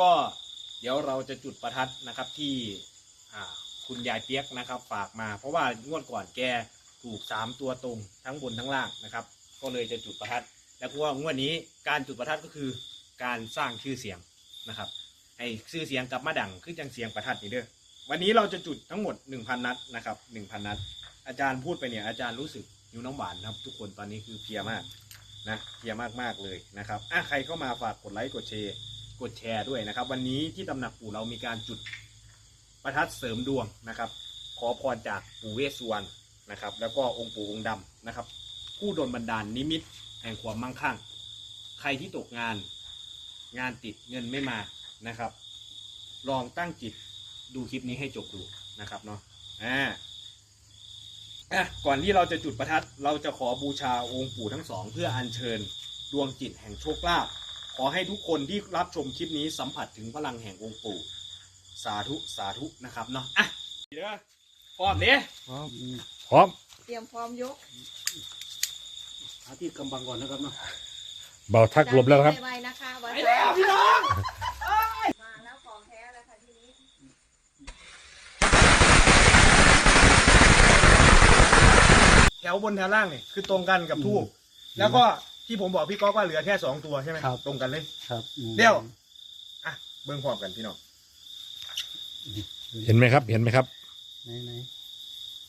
ก็เดี๋ยวเราจะจุดประทัดนะครับที่คุณยายเปียกนะครับ ฝากมา เพราะว่างวดก่อนแกถูกสามตัวตรงทั้งบนทั้งล่างนะครับ ก็เลยจะจุดประทัด แล้วก็ว่างวดนี้การจุดประทัดก็คือการสร้างชื่อเสียงนะครับให้ชื่อเสียงกลับมาดังขึ้นจังเสียงประทัดนี่เด้อวันนี้เราจะจุดทั้งหมด 1,000 นัดนะครับ1,000 นัด อาจารย์พูดไปเนี่ยอาจารย์รู้สึกหิวน้ำหวานครับ ทุกคนตอนนี้คือเพลียมากนะเพลียมากๆเลยนะครับอะใครเข้ามาฝากกดไลค์กดแชร์ กดแชร์ด้วยนะครับ วันนี้ที่ตำหนักปู่เรามีการจุดประทัดเสริมดวงนะครับ ขอพรจากปู่เวสสุวรรณนะครับ แล้วก็องค์ปู่องค์ดำนะครับ ผู้ดลบันดาลนิมิตแห่งความมั่งคั่ง ใครที่ตกงานงานติดเงินไม่มานะครับ ลองตั้งจิตดูคลิปนี้ให้จบดูนะครับเนาะอ่าอะก่อนที่เราจะจุดประทัด เราจะขอบูชาองค์ปู่ทั้งสอง เพื่ออัญเชิญดวงจิตแห่งโชคลาภ ขอให้ทุกคนที่รับชมคลิปนี้สัมผัสถึงพลังแห่งองค์ปู่สาธุสาธุนะครับเนาะอะเดี๋ยวพร้อมเด้พร้อมเตรียมพร้อมยกหาที่กำบังก่อนนะครับเนาะเบาทักลมแล้วครับไวๆนะคะวันไปแล้วพี่น้องมาแล้วของแท้แล้วค่ะทีนี้แถวบนแถวล่างเนี่ยคือตรงกันกับทูบแล้วก็ ที่ผมบอกพี่ก๊อกว่าเหลือแค่สองตัวใช่ไหมตรงกันเลย ครับอืมเดี๋ยวอะเบิ้งพร้อมกันพี่น้อง เห็นไหมครับ เห็นไหมครับ ไหนไหน